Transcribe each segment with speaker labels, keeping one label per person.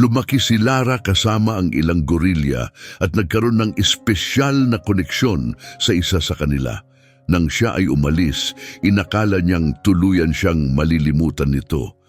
Speaker 1: Lumaki si Lara kasama ang ilang gorilya at nagkaroon ng espesyal na koneksyon sa isa sa kanila. Nang siya ay umalis, inakala niyang tuluyan siyang malilimutan nito.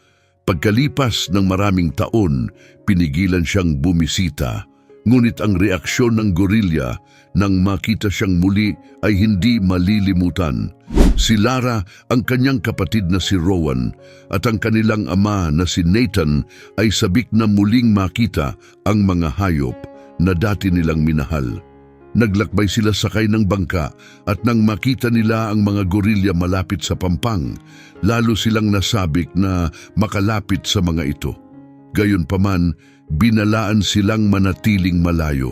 Speaker 1: Pagkalipas ng maraming taon, pinigilan siyang bumisita. Ngunit ang reaksyon ng gorilya nang makita siyang muli ay hindi malilimutan. Si Lara, ang kanyang kapatid na si Rowan at ang kanilang ama na si Nathan ay sabik na muling makita ang mga hayop na dati nilang minahal. Naglakbay sila sakay ng bangka at nang makita nila ang mga gorilya malapit sa pampang, lalo silang nasabik na makalapit sa mga ito. Gayunpaman, binalaan silang manatiling malayo.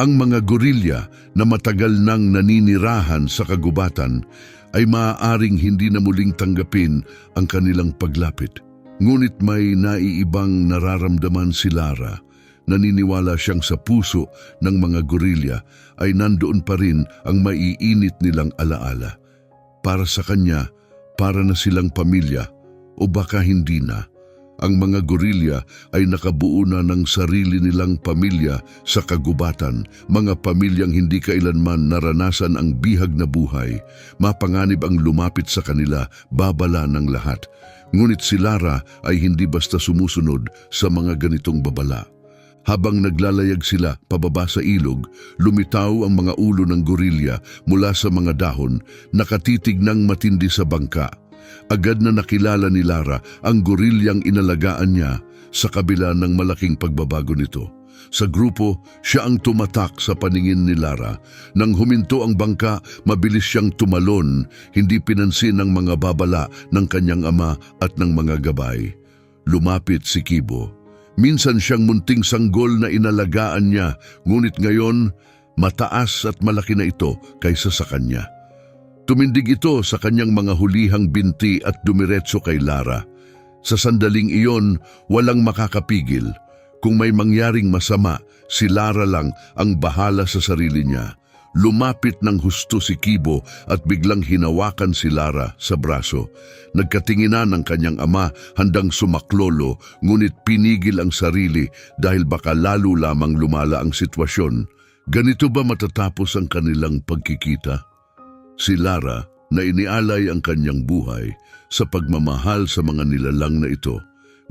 Speaker 1: Ang mga gorilya na matagal nang naninirahan sa kagubatan ay maaaring hindi na muling tanggapin ang kanilang paglapit. Ngunit may naiibang nararamdaman si Lara. Naniniwala siyang sa puso ng mga gorilya ay nandoon pa rin ang maiinit nilang alaala. Para sa kanya, para na silang pamilya o baka hindi na. Ang mga gorilya ay nakabuo na ng sarili nilang pamilya sa kagubatan, mga pamilyang hindi kailanman naranasan ang bihag na buhay. Mapanganib ang lumapit sa kanila, babala ng lahat. Ngunit si Lara ay hindi basta sumusunod sa mga ganitong babala. Habang naglalayag sila pababa sa ilog, lumitaw ang mga ulo ng gorilya mula sa mga dahon, nakatitig ng matindi sa bangka. Agad na nakilala ni Lara ang gorilyang inalagaan niya sa kabila ng malaking pagbabago nito. Sa grupo, siya ang tumatak sa paningin ni Lara. Nang huminto ang bangka, mabilis siyang tumalon, hindi pinansin ang mga babala ng kanyang ama at ng mga gabay. Lumapit si Kibo. Minsan siyang munting sanggol na inalagaan niya, ngunit ngayon, mataas at malaki na ito kaysa sa kanya. Tumindig ito sa kanyang mga hulihang binti at dumiretso kay Lara. Sa sandaling iyon, walang makakapigil. Kung may mangyaring masama, si Lara lang ang bahala sa sarili niya. Lumapit ng husto si Kibo at biglang hinawakan si Lara sa braso. Nagkatinginan ng kanyang ama handang sumaklolo ngunit pinigil ang sarili dahil baka lalo lamang lumala ang sitwasyon. Ganito ba matatapos ang kanilang pagkikita? Si Lara na inialay ang kanyang buhay sa pagmamahal sa mga nilalang na ito,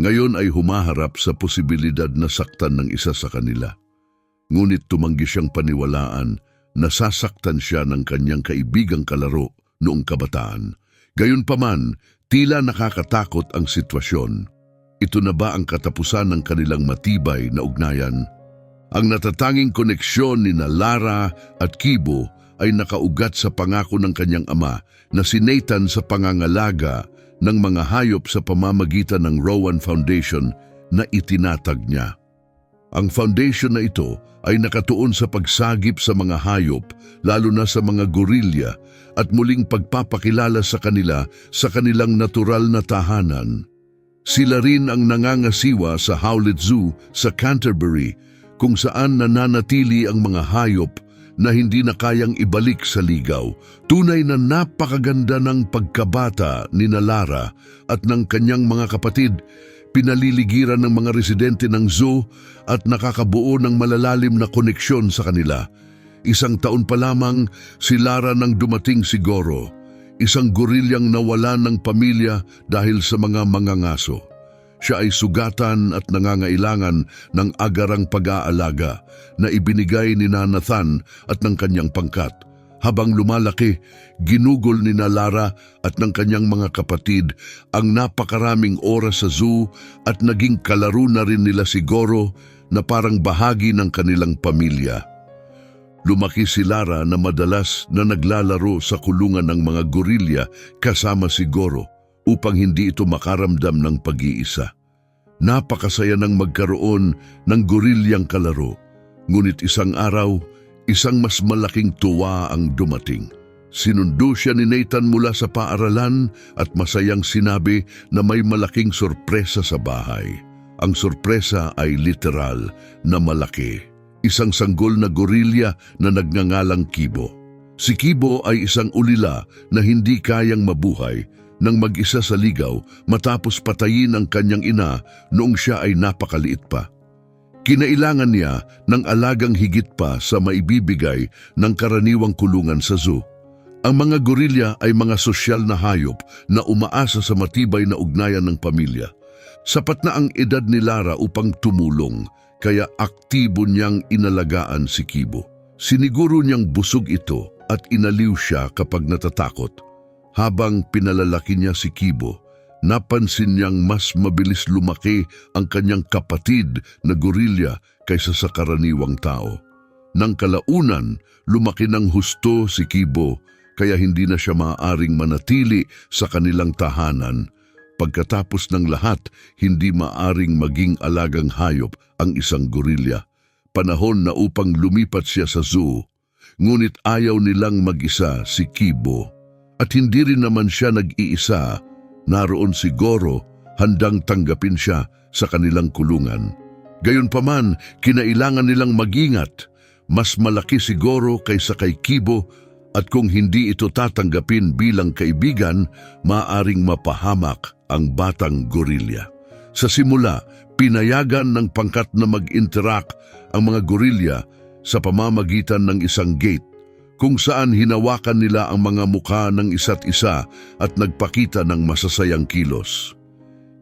Speaker 1: ngayon ay humaharap sa posibilidad na saktan ng isa sa kanila. Ngunit tumanggi siyang paniwalaan na sasaktan siya ng kanyang kaibigang kalaro noong kabataan. Gayunpaman, tila nakakatakot ang sitwasyon. Ito na ba ang katapusan ng kanilang matibay na ugnayan? Ang natatanging koneksyon ni Lara at Kibo ay nakaugat sa pangako ng kanyang ama na si Nathan sa pangangalaga ng mga hayop sa pamamagitan ng Rowan Foundation na itinatag niya. Ang foundation na ito ay nakatuon sa pagsagip sa mga hayop, lalo na sa mga gorilya, at muling pagpapakilala sa kanila sa kanilang natural na tahanan. Sila rin ang nangangasiwa sa Howlett Zoo sa Canterbury, kung saan nananatili ang mga hayop na hindi na kayang ibalik sa ligaw. Tunay na napakaganda ng pagkabata ni Nalara at ng kanyang mga kapatid, pinaliligiran ng mga residente ng zoo at nakakabuo ng malalalim na koneksyon sa kanila. Isang taon pa lamang si Lara nang dumating si Goro, isang gorilyang nawala ng pamilya dahil sa mga mangangaso. Siya ay sugatan at nangangailangan ng agarang pag-aalaga na ibinigay ni Nathan at ng kanyang pangkat. Habang lumalaki, ginugol ni Lara at ng kanyang mga kapatid ang napakaraming oras sa zoo at naging kalaro na rin nila si Goro na parang bahagi ng kanilang pamilya. Lumaki si Lara na madalas na naglalaro sa kulungan ng mga gorilya kasama si Goro upang hindi ito makaramdam ng pag-iisa. Napakasaya ng magkaroon ng gorilyang kalaro, ngunit isang araw, isang mas malaking tuwa ang dumating. Sinundo siya ni Nathan mula sa paaralan at masayang sinabi na may malaking sorpresa sa bahay. Ang sorpresa ay literal na malaki. Isang sanggol na gorilya na nagngangalang Kibo. Si Kibo ay isang ulila na hindi kayang mabuhay nang mag-isa sa ligaw matapos patayin ang kanyang ina noong siya ay napakaliit pa. Kinailangan niya ng alagang higit pa sa maibibigay ng karaniwang kulungan sa zoo. Ang mga gorilya ay mga sosyal na hayop na umaasa sa matibay na ugnayan ng pamilya. Sapat na ang edad ni Lara upang tumulong, kaya aktibo niyang inalagaan si Kibo. Siniguro niyang busog ito at inaliw siya kapag natatakot. Habang pinalalaki niya si Kibo, napansin niyang mas mabilis lumaki ang kanyang kapatid na gorilya kaysa sa karaniwang tao. Nang kalaunan, lumaki ng husto si Kibo kaya hindi na siya maaaring manatili sa kanilang tahanan. Pagkatapos ng lahat, hindi maaring maging alagang hayop ang isang gorilya. Panahon na upang lumipat siya sa zoo, ngunit ayaw nilang mag-isa si Kibo. At hindi rin naman siya nag-iisa, naroon si Goro handang tanggapin siya sa kanilang kulungan. Gayunpaman, kinailangan nilang magingat. Mas malaki si Goro kaysa kay Kibo at kung hindi ito tatanggapin bilang kaibigan, maaring mapahamak ang batang gorilya. Sa simula, pinayagan ng pangkat na mag-interact ang mga gorilya sa pamamagitan ng isang gate kung saan hinawakan nila ang mga mukha ng isa't isa at nagpakita ng masasayang kilos.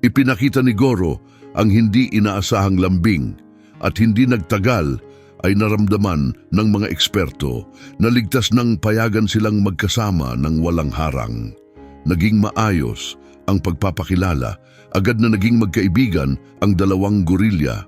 Speaker 1: Ipinakita ni Goro ang hindi inaasahang lambing at hindi nagtagal ay naramdaman ng mga eksperto na ligtas ng payagan silang magkasama ng walang harang. Naging maayos ang pagpapakilala, agad na naging magkaibigan ang dalawang gorilya.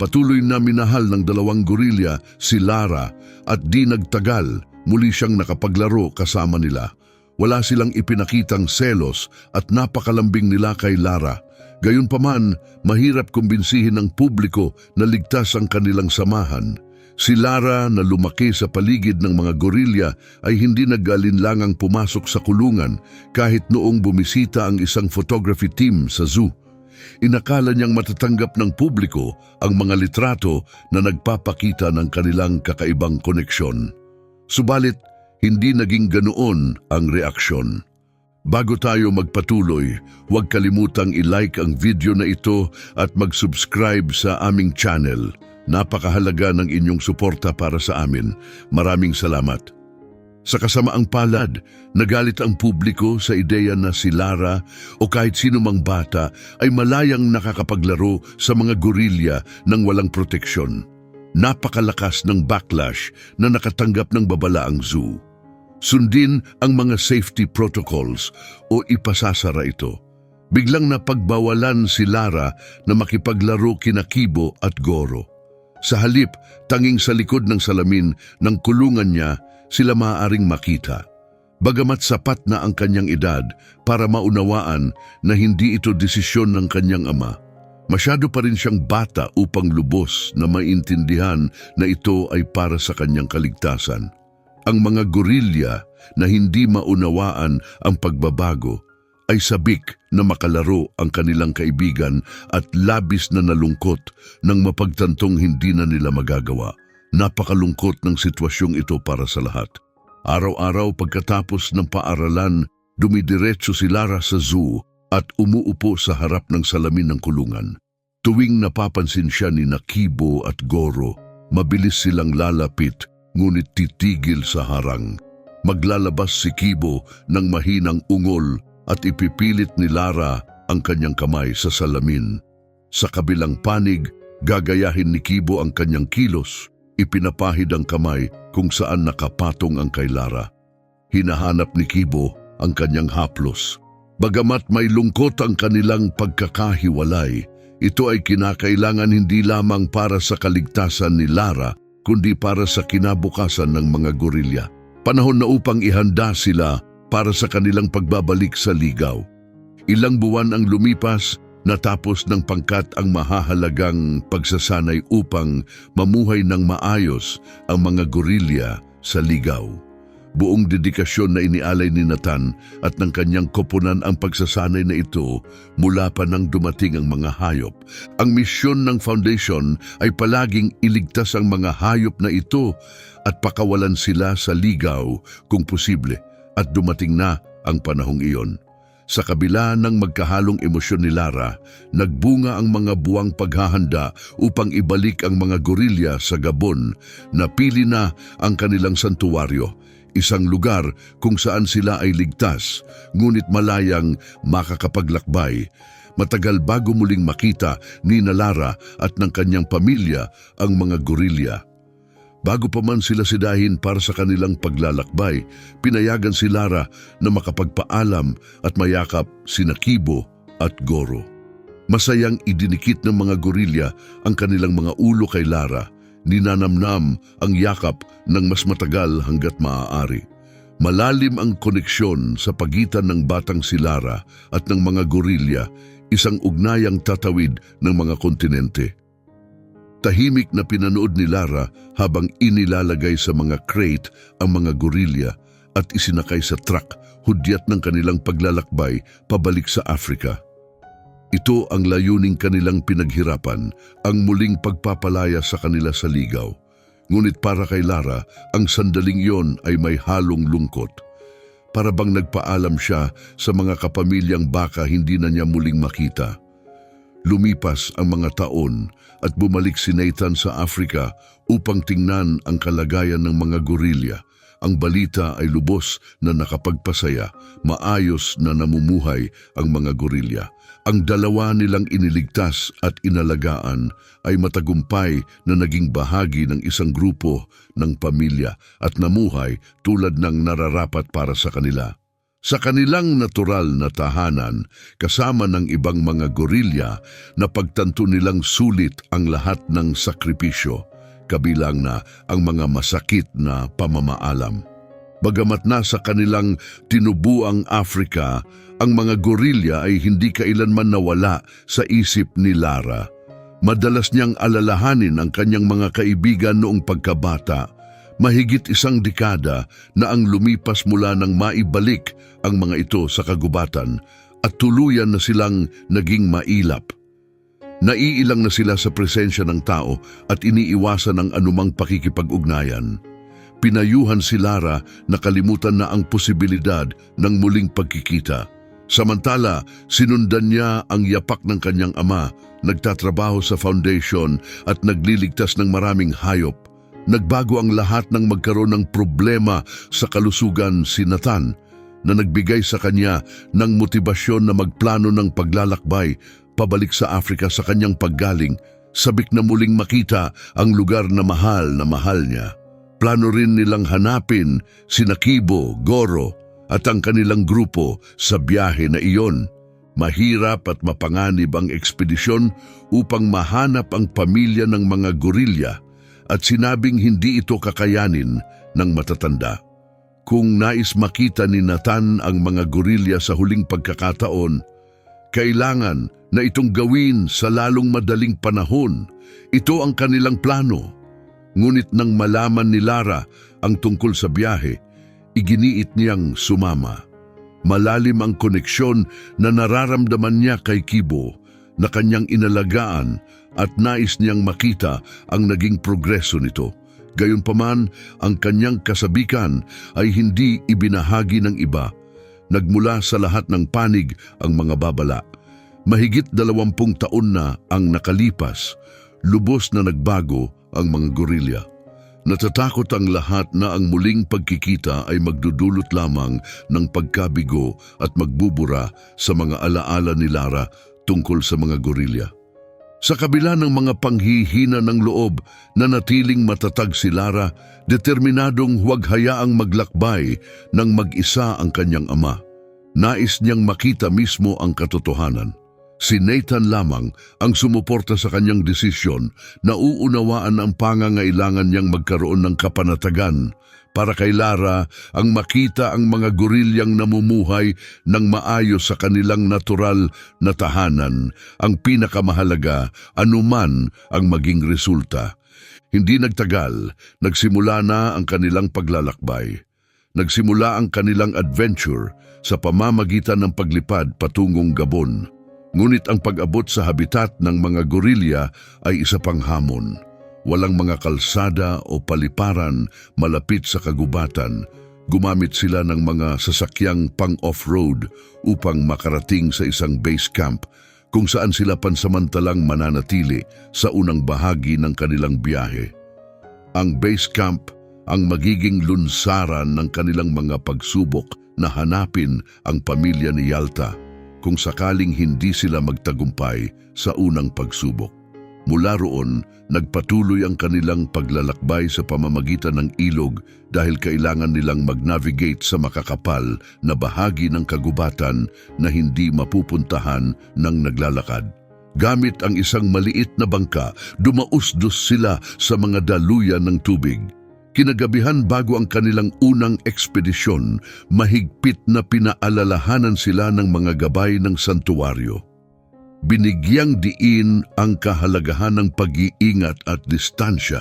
Speaker 1: Patuloy na minahal ng dalawang gorilya si Lara at di nagtagal muli siyang nakapaglaro kasama nila. Wala silang ipinakitang selos at napakalambing nila kay Lara. Gayunpaman, mahirap kumbinsihin ng publiko na ligtas ang kanilang samahan. Si Lara na lumaki sa paligid ng mga gorilya ay hindi nag-alinlangang pumasok sa kulungan kahit noong bumisita ang isang photography team sa zoo. Inakala niyang matatanggap ng publiko ang mga litrato na nagpapakita ng kanilang kakaibang koneksyon. Subalit, hindi naging ganoon ang reaksyon. Bago tayo magpatuloy, huwag kalimutang i-like ang video na ito at mag-subscribe sa aming channel. Napakahalaga ng inyong suporta para sa amin. Maraming salamat. Sa kasamaang palad, nagalit ang publiko sa ideya na si Lara o kahit sino mang bata ay malayang nakakapaglaro sa mga gorilya ng walang proteksyon. Napakalakas ng backlash na nakatanggap ng babala ang zoo. Sundin ang mga safety protocols o ipasasara ito. Biglang napagbawalan si Lara na makipaglaro kina Kibo at Goro. Sa halip, tanging sa likod ng salamin ng kulungan niya sila maaaring makita. Bagamat sapat na ang kanyang edad para maunawaan na hindi ito desisyon ng kanyang ama, masyado pa rin siyang bata upang lubos na maintindihan na ito ay para sa kanyang kaligtasan. Ang mga gorilya na hindi maunawaan ang pagbabago ay sabik na makalaro ang kanilang kaibigan at labis na nalungkot nang mapagtantong hindi na nila magagawa. Napakalungkot ng sitwasyong ito para sa lahat. Araw-araw pagkatapos ng paaralan, dumidiretso si Lara sa zoo at umuupo sa harap ng salamin ng kulungan. Tuwing napapansin siya ni Nakibo at Goro, mabilis silang lalapit ngunit titigil sa harang. Maglalabas si Kibo ng mahinang ungol at ipipilit ni Lara ang kanyang kamay sa salamin. Sa kabilang panig, gagayahin ni Kibo ang kanyang kilos, ipinapahid ang kamay kung saan nakapatong ang kay Lara. Hinahanap ni Kibo ang kanyang haplos. Bagamat may lungkot ang kanilang pagkakahiwalay, ito ay kinakailangan hindi lamang para sa kaligtasan ni Lara, kundi para sa kinabukasan ng mga gorilya. Panahon na upang ihanda sila para sa kanilang pagbabalik sa ligaw. Ilang buwan ang lumipas, natapos ng pangkat ang mahahalagang pagsasanay upang mamuhay ng maayos ang mga gorilya sa ligaw. Buong dedikasyon na inialay ni Nathan at ng kanyang koponan ang pagsasanay na ito mula pa nang dumating ang mga hayop. Ang misyon ng foundation ay palaging iligtas ang mga hayop na ito at pakawalan sila sa ligaw kung posible at dumating na ang panahong iyon. Sa kabila ng magkahalong emosyon ni Lara, nagbunga ang mga buwang paghahanda upang ibalik ang mga gorilya sa Gabon. Napili na ang kanilang santuwaryo, isang lugar kung saan sila ay ligtas, ngunit malayang makakapaglakbay. Matagal bago muling makita ni Lara at ng kanyang pamilya ang mga gorilya. Bago pa man sila sidahin para sa kanilang paglalakbay, pinayagan si Lara na makapagpaalam at mayakap sina Kibo at Goro. Masayang idinikit ng mga gorilya ang kanilang mga ulo kay Lara, ninanamnam ang yakap ng mas matagal hanggat maaari. Malalim ang koneksyon sa pagitan ng batang si Lara at ng mga gorilya, isang ugnayang tatawid ng mga kontinente. Tahimik na pinanood ni Lara habang inilalagay sa mga crate ang mga gorilya at isinakay sa truck hudyat ng kanilang paglalakbay pabalik sa Afrika. Ito ang layuning kanilang pinaghirapan, ang muling pagpapalaya sa kanila sa ligaw. Ngunit para kay Lara, ang sandaling yon ay may halong lungkot. Para bang nagpaalam siya sa mga kapamilyang baka hindi na niya muling makita. Lumipas ang mga taon at bumalik si Nathan sa Afrika upang tingnan ang kalagayan ng mga gorilya. Ang balita ay lubos na nakapagpasaya, maayos na namumuhay ang mga gorilya. Ang dalawa nilang iniligtas at inalagaan ay matagumpay na naging bahagi ng isang grupo ng pamilya at namuhay tulad ng nararapat para sa kanila. Sa kanilang natural na tahanan, kasama ng ibang mga gorilya, napagtanto nilang sulit ang lahat ng sakripisyo, kabilang na ang mga masakit na pamamaalam. Bagamat nasa kanilang tinubuang Afrika, ang mga gorilya ay hindi kailanman nawala sa isip ni Lara. Madalas niyang alalahanin ang kanyang mga kaibigan noong pagkabata, mahigit isang dekada na ang lumipas mula nang maibalik ang mga ito sa kagubatan at tuluyan na silang naging mailap. Naiilang na sila sa presensya ng tao at iniiwasan ang anumang pakikipag-ugnayan. Pinayuhan si Lara na kalimutan na ang posibilidad ng muling pagkikita. Samantala, sinundan niya ang yapak ng kanyang ama, nagtatrabaho sa foundation at nagliligtas ng maraming hayop. Nagbago ang lahat ng magkaroon ng problema sa kalusugan si Nathan na nagbigay sa kanya ng motibasyon na magplano ng paglalakbay pabalik sa Afrika sa kanyang paggaling, sabik na muling makita ang lugar na mahal na mahal niya. Plano rin nilang hanapin si Nakibo, Goro at ang kanilang grupo sa biyahe na iyon. Mahirap at mapanganib ang ekspedisyon upang mahanap ang pamilya ng mga gorilya at sinabing hindi ito kakayanin ng matatanda. Kung nais makita ni Nathan ang mga gorilya sa huling pagkakataon, kailangan na itong gawin sa lalong madaling panahon. Ito ang kanilang plano. Ngunit nang malaman ni Lara ang tungkol sa biyahe, iginiit niyang sumama. Malalim ang koneksyon na nararamdaman niya kay Kibo na kanyang inalagaan at nais niyang makita ang naging progreso nito. Gayunpaman, ang kanyang kasabikan ay hindi ibinahagi ng iba. Nagmula sa lahat ng panig ang mga babala. Mahigit dalawampung taon na ang nakalipas, lubos na nagbago ang mga gorilya. Natatakot ang lahat na ang muling pagkikita ay magdudulot lamang ng pagkabigo at magbubura sa mga alaala ni Lara tungkol sa mga gorilya. Sa kabila ng mga panghihina ng loob na natiling matatag si Lara, determinadong huwag hayaang maglakbay ng mag-isa ang kanyang ama. Nais niyang makita mismo ang katotohanan. Si Nathan lamang ang sumuporta sa kanyang desisyon na uunawaan ang pangangailangan niyang magkaroon ng kapanatagan para kay Lara ang makita ang mga gorilyang namumuhay ng maayos sa kanilang natural na tahanan ang pinakamahalaga anuman ang maging resulta. Hindi nagtagal, nagsimula na ang kanilang paglalakbay. Nagsimula ang kanilang adventure sa pamamagitan ng paglipad patungong Gabon. Ngunit ang pag-abot sa habitat ng mga gorilya ay isa pang hamon. Walang mga kalsada o paliparan malapit sa kagubatan, Gumamit sila ng mga sasakyang pang-off-road upang makarating sa isang base camp kung saan sila pansamantalang mananatili sa unang bahagi ng kanilang biyahe. Ang base camp ang magiging lunsaran ng kanilang mga pagsubok na hanapin ang pamilya ni Yalta kung sakaling hindi sila magtagumpay sa unang pagsubok. Mula roon, nagpatuloy ang kanilang paglalakbay sa pamamagitan ng ilog dahil kailangan nilang mag-navigate sa makakapal na bahagi ng kagubatan na hindi mapupuntahan ng naglalakad. Gamit ang isang maliit na bangka, dumausdos sila sa mga daluyan ng tubig. Kinagabihan bago ang kanilang unang ekspedisyon, mahigpit na pinaalalahanan sila ng mga gabay ng santuwaryo. Binigyang diin ang kahalagahan ng pag-iingat at distansya.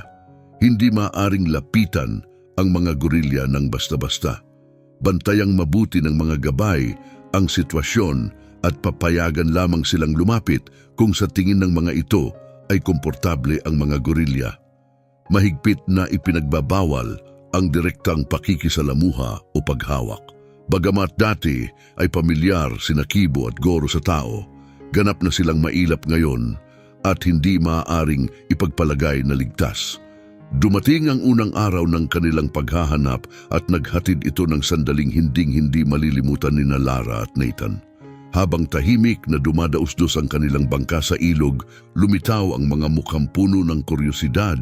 Speaker 1: Hindi maaring lapitan ang mga gorilya ng basta-basta. Bantayang mabuti ng mga gabay ang sitwasyon at papayagan lamang silang lumapit kung sa tingin ng mga ito ay komportable ang mga gorilya. Mahigpit na ipinagbabawal ang direktang pakikisalamuha o paghawak. Bagamat dati ay pamilyar sina Kibo at Goro sa tao, ganap na silang mailap ngayon at hindi maaaring ipagpalagay na ligtas. Dumating ang unang araw ng kanilang paghahanap at naghatid ito ng sandaling hinding-hindi malilimutan ni na Lara at Nathan. Habang tahimik na dumadausdos ang kanilang bangka sa ilog, lumitaw ang mga mukhang puno ng kuryosidad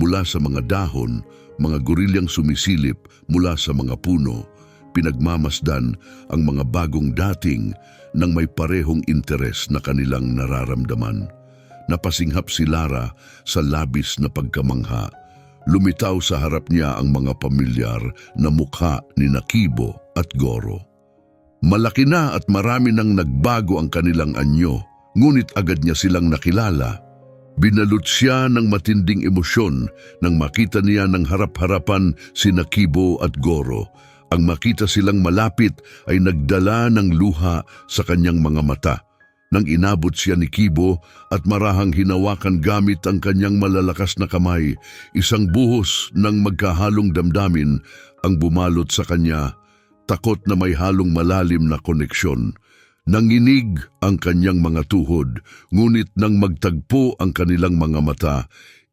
Speaker 1: mula sa mga dahon, mga gorilyang sumisilip mula sa mga puno, pinagmamasdan ang mga bagong dating ng may parehong interes na kanilang nararamdaman. Napasinghap si Lara sa labis na pagkamangha. Lumitaw sa harap niya ang mga pamilyar na mukha ni Nakibo at Goro. Malaki na at marami nang nagbago ang kanilang anyo, ngunit agad niya silang nakilala. Binalot siya ng matinding emosyon nang makita niya ng harap-harapan si Nakibo at Goro. Ang makita silang malapit ay nagdala ng luha sa kanyang mga mata. Nang inabot siya ni Kibo at marahang hinawakan gamit ang kanyang malalakas na kamay, isang buhos ng magkahalong damdamin ang bumalot sa kanya takot na may halong malalim na koneksyon. Nanginig ang kanyang mga tuhod, ngunit nang magtagpo ang kanilang mga mata,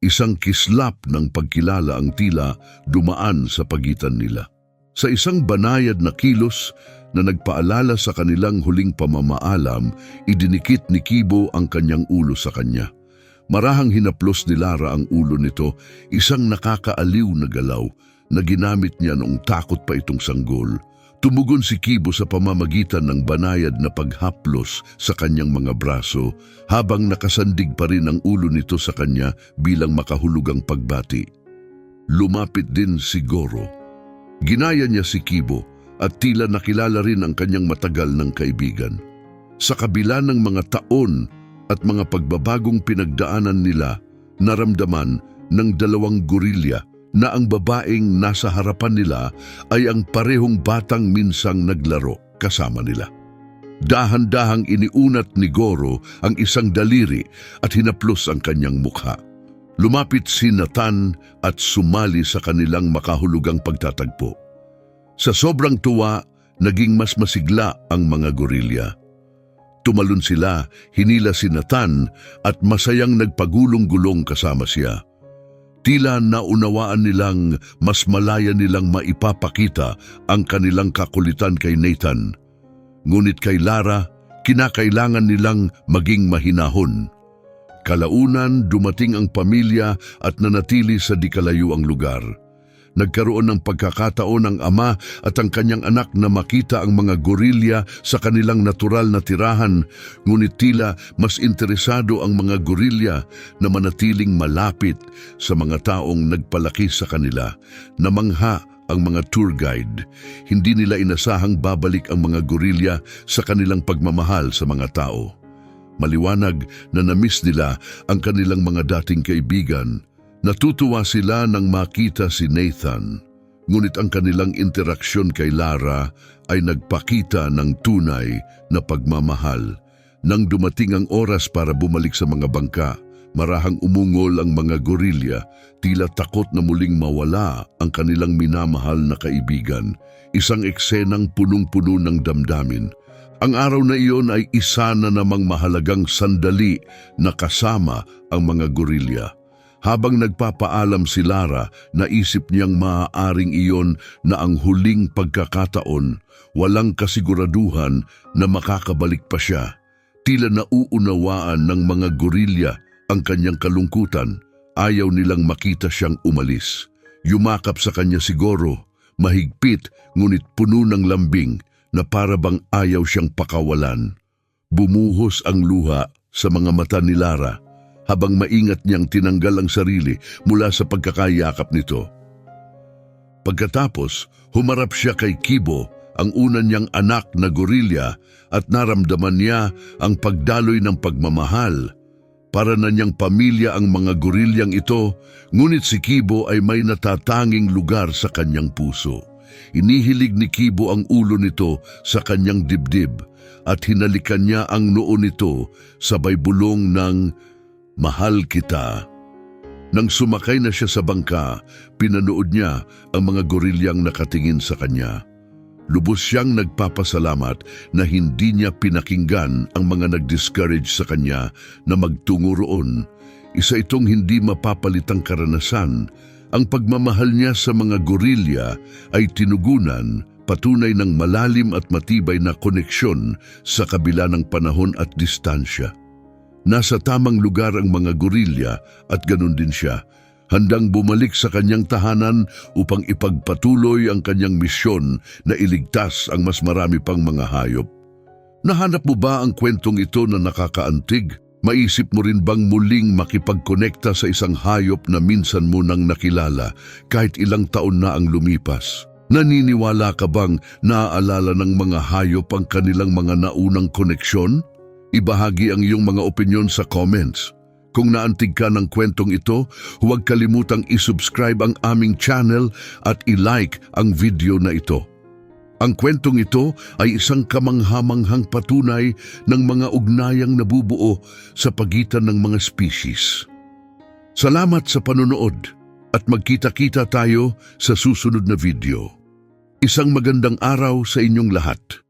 Speaker 1: isang kislap ng pagkilala ang tila dumaan sa pagitan nila. Sa isang banayad na kilos na nagpaalala sa kanilang huling pamamaalam, idinikit ni Kibo ang kanyang ulo sa kanya. Marahang hinaplos ni Lara ang ulo nito, isang nakakaaliw na galaw na ginamit niya noong takot pa itong sanggol. Tumugon si Kibo sa pamamagitan ng banayad na paghaplos sa kanyang mga braso habang nakasandig pa rin ang ulo nito sa kanya bilang makahulugang pagbati. Lumapit din si Goro. Ginaya niya si Kibo at tila nakilala rin ang kanyang matagal ng kaibigan. Sa kabila ng mga taon at mga pagbabagong pinagdaanan nila, naramdaman ng dalawang gorilya na ang babaeng nasa harapan nila ay ang parehong batang minsang naglaro kasama nila. Dahan-dahang iniunat ni Goro ang isang daliri at hinaplos ang kanyang mukha. Lumapit si Nathan at sumali sa kanilang makahulugang pagtatagpo. Sa sobrang tuwa, naging mas masigla ang mga gorilya. Tumalon sila, hinila si Nathan at masayang nagpagulong-gulong kasama siya. Tila naunawaan nilang mas malaya nilang maipapakita ang kanilang kakulitan kay Nathan. Ngunit kay Lara, kinakailangan nilang maging mahinahon. Kalaunan dumating ang pamilya at nanatili sa di kalayuang lugar. Nagkaroon ng pagkakataon ang ama at ang kanyang anak na makita ang mga gorilya sa kanilang natural na tirahan, ngunit tila mas interesado ang mga gorilya na manatiling malapit sa mga taong nagpalaki sa kanila. Namangha ang mga tour guide. Hindi nila inasahang babalik ang mga gorilya sa kanilang pagmamahal sa mga tao. Maliwanag na namiss nila ang kanilang mga dating kaibigan. Natutuwa sila nang makita si Nathan, ngunit ang kanilang interaksyon kay Lara ay nagpakita ng tunay na pagmamahal. Nang dumating ang oras para bumalik sa mga bangka, Marahang umungol ang mga gorilya, tila takot na muling mawala ang kanilang minamahal na kaibigan. Isang eksenang punong-puno ng damdamin. Ang araw na iyon ay isa na namang mahalagang sandali na kasama ang mga gorilya. Habang nagpapaalam si Lara, naisip niyang maaaring iyon na ang huling pagkakataon, walang kasiguraduhan na makakabalik pa siya. Tila nauunawaan ng mga gorilya ang kanyang kalungkutan, ayaw nilang makita siyang umalis. Yumakap sa kanya siguro, mahigpit ngunit puno ng lambing na para bang ayaw siyang pakawalan. Bumuhos ang luha sa mga mata ni Lara habang maingat niyang tinanggal ang sarili mula sa pagkakayakap nito. Pagkatapos, humarap siya kay Kibo, ang una niyang anak na gorilya at naramdaman niya ang pagdaloy ng pagmamahal. Para na niyang pamilya ang mga gorilyang ito, ngunit si Kibo ay may natatanging lugar sa kanyang puso. Inihilig ni Kibo ang ulo nito sa kanyang dibdib at hinalikan niya ang noo nito sabay bulong ng Mahal kita. Nang sumakay na siya sa bangka, pinanood niya ang mga gorilyang nakatingin sa kanya. Lubos siyang nagpapasalamat na hindi niya pinakinggan ang mga nag-discourage sa kanya na magtungo roon. Isa itong hindi mapapalitang karanasan. Ang pagmamahal niya sa mga gorilya ay tinugunan patunay ng malalim at matibay na koneksyon sa kabila ng panahon at distansya. Nasa tamang lugar ang mga gorilya at ganun din siya, handang bumalik sa kanyang tahanan upang ipagpatuloy ang kanyang misyon na iligtas ang mas marami pang mga hayop. Nahanap mo ba ang kwentong ito na nakakaantig? Maisip mo rin bang muling makipagkonekta sa isang hayop na minsan mo nang nakilala kahit ilang taon na ang lumipas? Naniniwala ka bang naaalala ng mga hayop ang kanilang mga naunang koneksyon? Ibahagi ang iyong mga opinyon sa comments. Kung naantig ka ng kwentong ito, huwag kalimutang isubscribe ang aming channel at i-like ang video na ito. Ang kwentong ito ay isang kamanghamanghang patunay ng mga ugnayang nabubuo sa pagitan ng mga species. Salamat sa panonood at magkita-kita tayo sa susunod na video. Isang magandang araw sa inyong lahat.